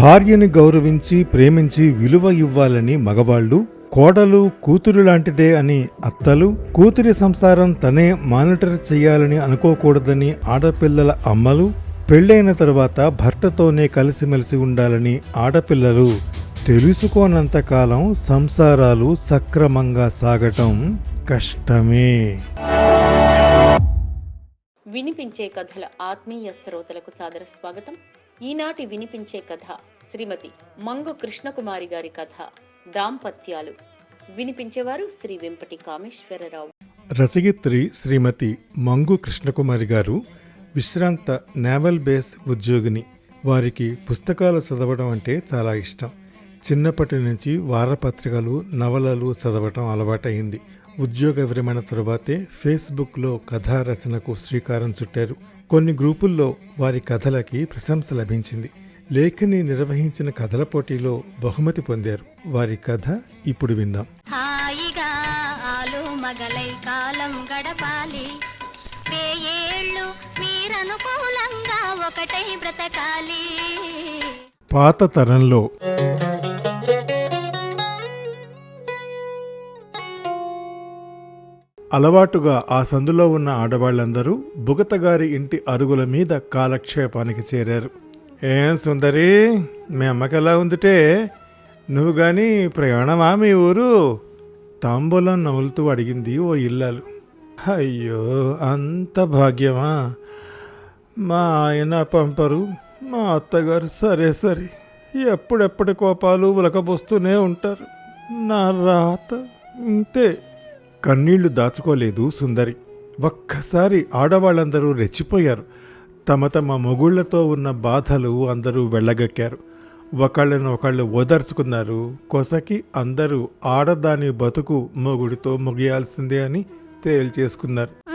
భార్యని గౌరవించి ప్రేమించి విలువ ఇవ్వాలని మగవాళ్ళు కోడలు కూతురు లాంటిదే అని అత్తలు కూతురి సంసారం తనే మానిటర్ చేయాలని అనుకోకూడదని ఆడపిల్లల అమ్మలు పెళ్ళైన తర్వాత భర్తతోనే కలిసిమెలిసి ఉండాలని ఆడపిల్లలు. తెలుసుకోనంతకాలం సంసారాలు సక్రమంగా సాగటం కష్టమే. వినిపించే కథల ఆత్మీయ శ్రోతలకు సాదర స్వాగతం. ఈనాటి వినిపించే కథ శ్రీమతి మంగు కృష్ణకుమారి గారి కథ దాంపత్యాలు. వినిపించేవారు శ్రీ వెంపటి కామేశ్వరరావు రచయిత్రి శ్రీమతి మంగు కృష్ణకుమారి గారు విశ్రాంత నేవల్ బేస్ ఉద్యోగిని. వారికి పుస్తకాలు చదవడం అంటే చాలా ఇష్టం. చిన్నప్పటి నుంచి వారపత్రికలు నవలలు చదవటం అలవాటైంది ఉద్యోగ విరమణ తరువాతే ఫేస్బుక్లో కథా రచనకు శ్రీకారం చుట్టారు. కొన్ని గ్రూపుల్లో వారి కథలకి ప్రశంస లభించింది. లేఖని నిర్వహించిన కథల పోటీలో బహుమతి పొందారు. వారి కథ ఇప్పుడు విందాం. హాయిగా ఆలు మగలై కాలం గడపాలి. వేయేళ్ళు మీరనుకూలంగా ఒకటై బ్రతకాలి. పాత తరంలో అలవాటుగా ఆ సందులో ఉన్న ఆడవాళ్ళందరూ బుగతగారి ఇంటి అరుగుల మీద కాలక్షేపానికి చేరారు. ఏం సుందరి మీ అమ్మకి ఎలా ఉందిటే? నువ్వు గాని ప్రయాణమా మీ ఊరు? తాంబూలం నవ్వులుతూ అడిగింది ఓ ఇల్లాలు. అయ్యో అంత భాగ్యమా? మా ఆయన పంపరు మా అత్తగారు సరే సరే. ఎప్పుడెప్పటి కోపాలు ఉలకబోస్తూనే ఉంటారు. నా రాత ఇంతే. కన్నీళ్ళు దాచుకోలేదు సుందరి. ఒక్కసారి ఆడవాళ్ళందరూ రెచ్చిపోయారు. తమ తమ మొగుళ్ళతో ఉన్న బాధలు అందరూ వెళ్ళగక్కారు. ఒకళ్ళను ఒకళ్ళు ఓదార్చుకున్నారు. కొసకి అందరూ ఆడదాని బతుకు మొగుడితో ముగియాల్సిందే అని తేల్చేసుకున్నారు.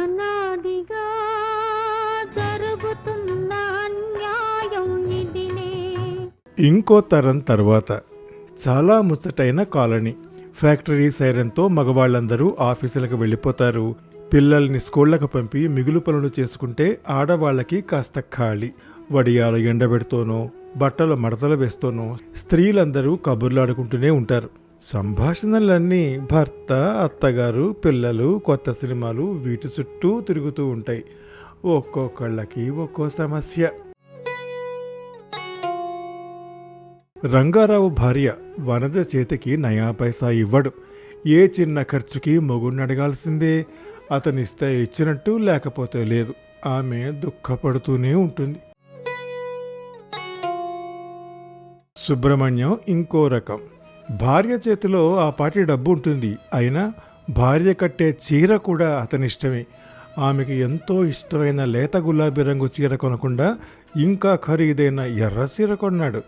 ఇంకో తరం తర్వాత చాలా ముచ్చటైన కాలనీ. ఫ్యాక్టరీ సైరన్తో మగవాళ్ళందరూ ఆఫీసులకు వెళ్ళిపోతారు. పిల్లల్ని స్కూళ్ళకు పంపి మిగులు పనులు చేసుకుంటే ఆడవాళ్ళకి కాస్త ఖాళీ. వడియాలు ఎండబెడుతోనో బట్టలు మడతలు వేస్తోనో స్త్రీలందరూ కబుర్లాడుకుంటూనే ఉంటారు. సంభాషణలన్నీ భర్త అత్తగారు పిల్లలు కొత్త సినిమాలు వీటి చుట్టూ తిరుగుతూ ఉంటాయి. ఒక్కొక్కళ్ళకి ఒక్కో సమస్య. రంగారావు భార్య వనజ చేతికి నయా పైసా ఇవ్వడు. ఏ చిన్న ఖర్చుకి మొగుడిని అడగాల్సిందే? అతనిస్తే ఇచ్చినట్టు లేకపోతే లేదు. ఆమె దుఃఖపడుతూనే ఉంటుంది. సుబ్రహ్మణ్యం ఇంకో రకం. భార్య చేతిలో ఆ పాటి డబ్బు ఉంటుంది. అయినా భార్య కట్టే చీర కూడా అతనిష్టమే. ఆమెకి ఎంతో ఇష్టమైన లేత గులాబీ రంగు చీర కొనకుండా ఇంకా ఖరీదైన ఎర్ర చీర కొన్నాడు.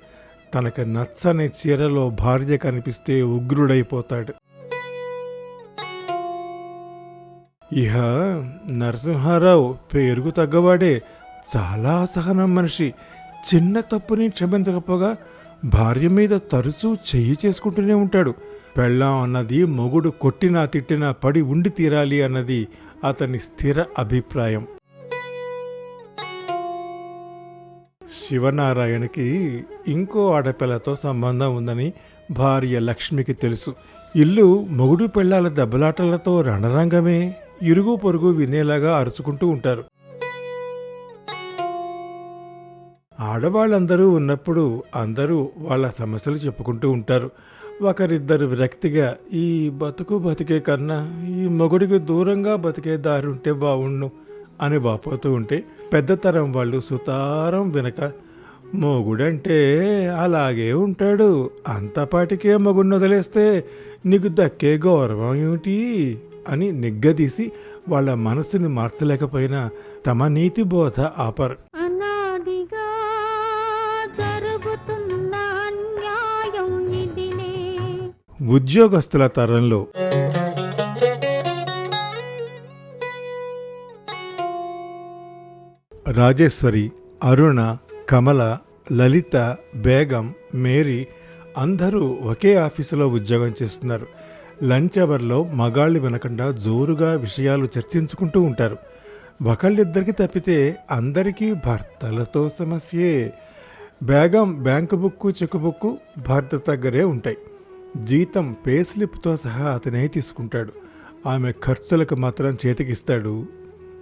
తనకి నచ్చని చీరలో భార్య కనిపిస్తే ఉగ్రుడైపోతాడు. ఇహ నరసింహారావు పేరుకు తగ్గవాడే చాలా అసహనం మనిషి. చిన్న తప్పుని క్షమించకపోగా భార్య మీద తరచూ చెయ్యి చేసుకుంటూనే ఉంటాడు. పెళ్ళాం అన్నది మొగుడు కొట్టినా తిట్టినా పడి ఉండి తీరాలి అన్నది అతని స్థిర అభిప్రాయం. శివనారాయణకి ఇంకో ఆడపిల్లతో సంబంధం ఉందని భార్య లక్ష్మికి తెలుసు. ఇల్లు మొగుడు పెళ్ళాల దెబ్బలాటలతో రణరంగమే. ఇరుగు పొరుగు వినేలాగా అరుచుకుంటూ ఉంటారు. ఆడవాళ్ళందరూ ఉన్నప్పుడు అందరూ వాళ్ళ సమస్యలు చెప్పుకుంటూ ఉంటారు. ఒకరిద్దరు వ్యక్తిగా ఈ బతుకు బతికే కన్నా ఈ మొగుడికి దూరంగా బతికే దారి ఉంటే బాగుండు అని వాపోతూ ఉంటే పెద్ద తరం వాళ్ళు సుతారం వెనక మొగుడంటే అలాగే ఉంటాడు. అంతపాటికే మొగుడిని వదిలేస్తే నీకు దక్కే గౌరవం ఏమిటి? అని నిగ్గదీసి వాళ్ళ మనసుని మార్చలేకపోయినా తమ నీతి బోధ ఆపరు ఉద్యోగస్తుల తరంలో రాజేశ్వరి అరుణ కమల లలిత బేగం మేరీ అందరూ ఒకే ఆఫీసులో ఉద్యోగం చేస్తున్నారు. లంచ్ అవర్లో మగాళ్ళు వినకుండా జోరుగా విషయాలు చర్చించుకుంటూ ఉంటారు. ఒకళ్ళిద్దరికి తప్పితే అందరికీ భర్తలతో సమస్యే. Begum bank book cheque book భర్త దగ్గరే ఉంటాయి. జీతం పే స్లిప్తో సహా అతనే తీసుకుంటాడు. ఆమె ఖర్చులకు మాత్రం చేతికిస్తాడు.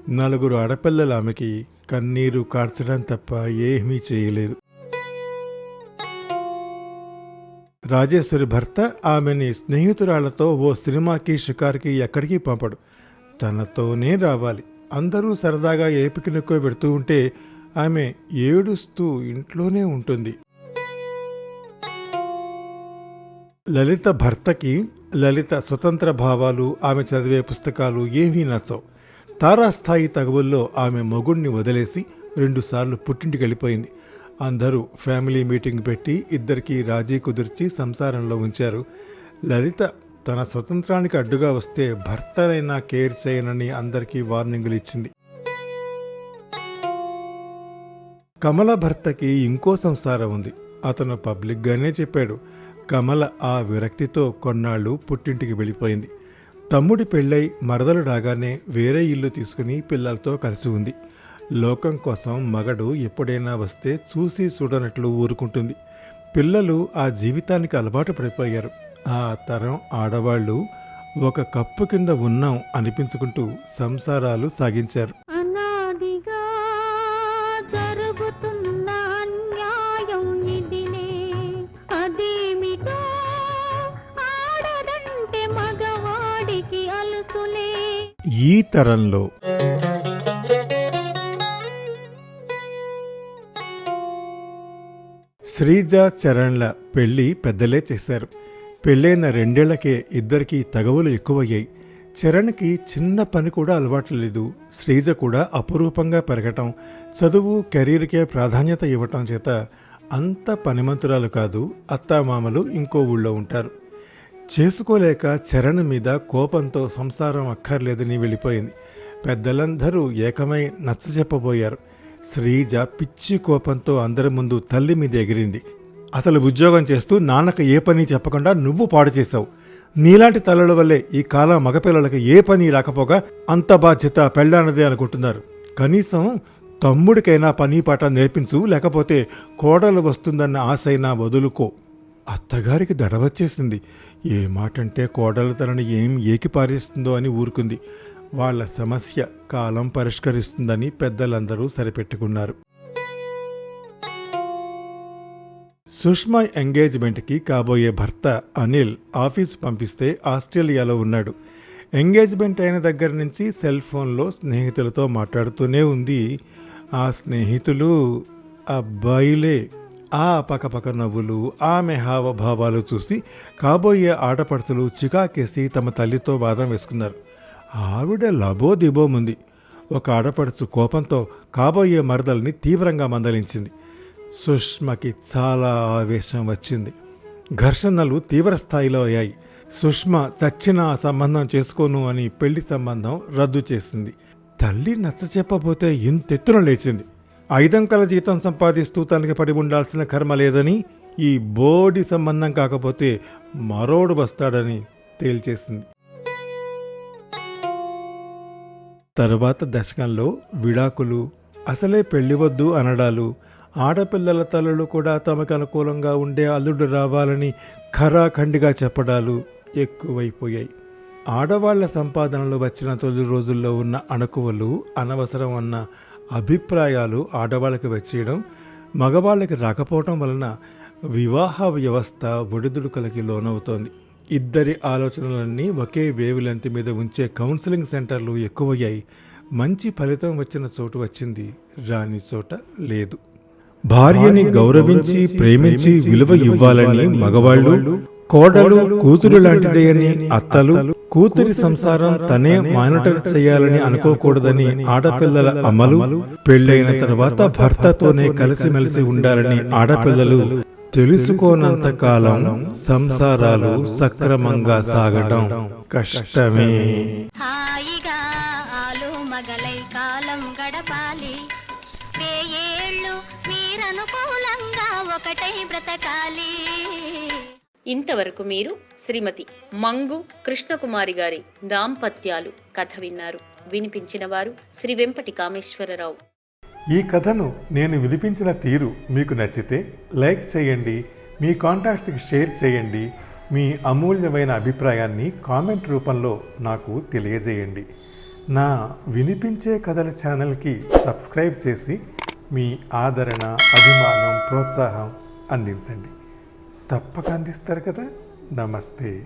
నలుగురు ఆడపిల్లలు ఆమెకి కన్నీరు కార్చడం తప్ప ఏమీ చేయలేదు. రాజేశ్వరి భర్త ఆమెని స్నేహితురాళ్ళతో ఓ సినిమాకి షికార్కి ఎక్కడికి పంపడు. తనతోనే రావాలి. అందరూ సరదాగా ఏ పెడుతూ ఉంటే ఆమె ఏడుస్తూ ఇంట్లోనే ఉంటుంది. లలిత భర్తకి లలిత స్వతంత్ర భావాలు ఆమె చదివే పుస్తకాలు ఏమీ నచ్చవు. తారాస్థాయి తగవుల్లో ఆమె మొగుణ్ణి వదిలేసి రెండుసార్లు పుట్టింటికి వెళ్ళిపోయింది. అందరూ ఫ్యామిలీ మీటింగ్ పెట్టి ఇద్దరికీ రాజీ కుదిర్చి సంసారంలో ఉంచారు. లలిత తన స్వతంత్రానికి అడ్డుగా వస్తే భర్తనైనా కేర్ చేయనని అందరికీ వార్నింగులు ఇచ్చింది. కమల భర్తకి ఇంకో సంసారం ఉంది. అతను పబ్లిక్గానే చెప్పాడు. కమల ఆ విరక్తితో కొన్నాళ్ళు పుట్టింటికి వెళ్ళిపోయింది. తమ్ముడి పెళ్ళై మరదలు రాగానే వేరే ఇల్లు తీసుకుని పిల్లలతో కలిసి ఉంది. లోకం కోసం మగడు ఎప్పుడైనా వస్తే చూసి చూడనట్లు ఊరుకుంటుంది. పిల్లలు ఆ జీవితానికి అలవాటు పడిపోయారు. ఆ తరం ఆడవాళ్ళు ఒక కప్పు కింద ఉన్నాం అనిపించుకుంటూ సంసారాలు సాగించారు. ఈ తరంలో. శ్రీజ చరణ్ల పెళ్ళి పెద్దలే చేశారు. పెళ్ళైన రెండేళ్ళకే ఇద్దరికీ తగవులు ఎక్కువయ్యాయి. చరణ్కి చిన్న పని కూడా అలవాట్లు లేదు. శ్రీజ కూడా అపురూపంగా పెరగటం చదువు కెరీర్కే ప్రాధాన్యత ఇవ్వటం చేత అంత పనిమంతురాలు కాదు అత్తామామలు ఇంకో ఊళ్ళో ఉంటారు. చేసుకోలేక చరణ్ మీద కోపంతో సంసారం అక్కర్లేదని వెళ్ళిపోయింది. పెద్దలందరూ ఏకమై నచ్చజెప్పబోయారు. శ్రీజ పిచ్చి కోపంతో అందరి ముందు తల్లి మీద ఎగిరింది. అసలు ఉద్యోగం చేస్తూ నాన్నకు ఏ పని చెప్పకుండా నువ్వు పాడు చేశావు. నీలాంటి తల్లుల వల్లే ఈ కాలం మగపిల్లలకి ఏ పని రాకపోగా అంత బాధ్యత పెళ్ళానదే అనుకుంటున్నారు. కనీసం తమ్ముడికైనా పని పాట నేర్పించు లేకపోతే కోడలు వస్తుందన్న ఆశైనా వదులుకో. అత్తగారికి దడవచ్చేసింది. ఏ మాటంటే కోడలు తనని ఏం ఏకిపారేస్తుందో అని ఊరుకుంది. వాళ్ళ సమస్య కాలం పరిష్కరిస్తుందని పెద్దలందరూ సరిపెట్టుకున్నారు. సుష్మా ఎంగేజ్మెంట్కి కాబోయే భర్త అనిల్ ఆఫీస్ పంపిస్తే ఆస్ట్రేలియాలో ఉన్నాడు. ఎంగేజ్మెంట్ అయిన దగ్గర నుంచి సెల్ ఫోన్లో స్నేహితులతో మాట్లాడుతూనే ఉంది. ఆ స్నేహితులు అబ్బాయిలే. ఆ పకపక నవ్వులు ఆమె హావభావాలు చూసి కాబోయే ఆడపడుచులు చికాకేసి తమ తల్లితో వాదం వేసుకున్నారు. ఆవిడ లబోదిబోముంది ఒక ఆడపడుచు కోపంతో కాబోయే మరదల్ని తీవ్రంగా మందలించింది. సుష్మకి చాలా ఆవేశం వచ్చింది. ఘర్షణలు తీవ్రస్థాయిలో అయ్యాయి. సుష్మ చచ్చిన ఆ సంబంధం చేసుకోను అని పెళ్ళి సంబంధం రద్దు చేసింది. తల్లి నచ్చ చెప్పబోతే ఇంతెత్తున లేచింది. ఐదంకల జీతం సంపాదిస్తూ తనకి పడి ఉండాల్సిన కర్మ లేదని ఈ బోడి సంబంధం కాకపోతే మరోడు వస్తాడని తేల్చేసింది. తరువాత దశకంలో విడాకులు అసలే పెళ్ళి వద్దు అనడాలు ఆడపిల్లల తల్లులు కూడా తమకు అనుకూలంగా ఉండే అల్లుడు రావాలని ఖరాఖండిగా చెప్పడాలు ఎక్కువైపోయాయి. ఆడవాళ్ళ సంపాదనలు వచ్చిన తొలి రోజుల్లో ఉన్న అణకువలు అనవసరం అన్న అభిప్రాయాలు ఆడవాళ్ళకి వచ్చేయడం మగవాళ్ళకి రాకపోవటం వలన వివాహ వ్యవస్థ ఒడిదుడుకులకి లోనవుతోంది. ఇద్దరి ఆలోచనలన్నీ ఒకే వేవ్ లెంత్ మీద ఉంచే కౌన్సిలింగ్ సెంటర్లు ఎక్కువయ్యాయి. మంచి ఫలితం వచ్చిన చోటు వచ్చింది. రాని చోట లేదు. భార్యని గౌరవించి ప్రేమించి విలువ ఇవ్వాలని మగవాళ్ళు కోడలు కూతురు లాంటిదే అని అత్తలు కూతురి సంసారం తనే మానిటర్ చేయాలని అనుకోకూడదని ఆడపిల్లల అమలు పెళ్ళైన తర్వాత భర్తతోనే కలిసిమెలిసి ఉండాలని ఆడపిల్లలు తెలుసుకోనంత కాలం సంసారాలు సక్రమంగా సాగడం కష్టమే. హాయిగా ఆలు మగలై కాలం గడపాలి. వేయేళ్ళు మీరనుకూలంగా ఒకటై బ్రతకాలి. ఇంతవరకు మీరు శ్రీమతి మంగు కృష్ణకుమారి గారి దాంపత్యాలు కథ విన్నారు. వినిపించిన వారు శ్రీ వెంపటి కామేశ్వరరావు ఈ కథను నేను వినిపించిన తీరు మీకు నచ్చితే లైక్ చేయండి మీ కాంటాక్ట్స్కి షేర్ చేయండి మీ అమూల్యమైన అభిప్రాయాన్ని కామెంట్ రూపంలో నాకు తెలియజేయండి. నా వినిపించే కథల ఛానల్కి సబ్స్క్రైబ్ చేసి మీ ఆదరణ అభిమానం ప్రోత్సాహం అందించండి. తప్పక అందిస్తారు కదా. నమస్తే.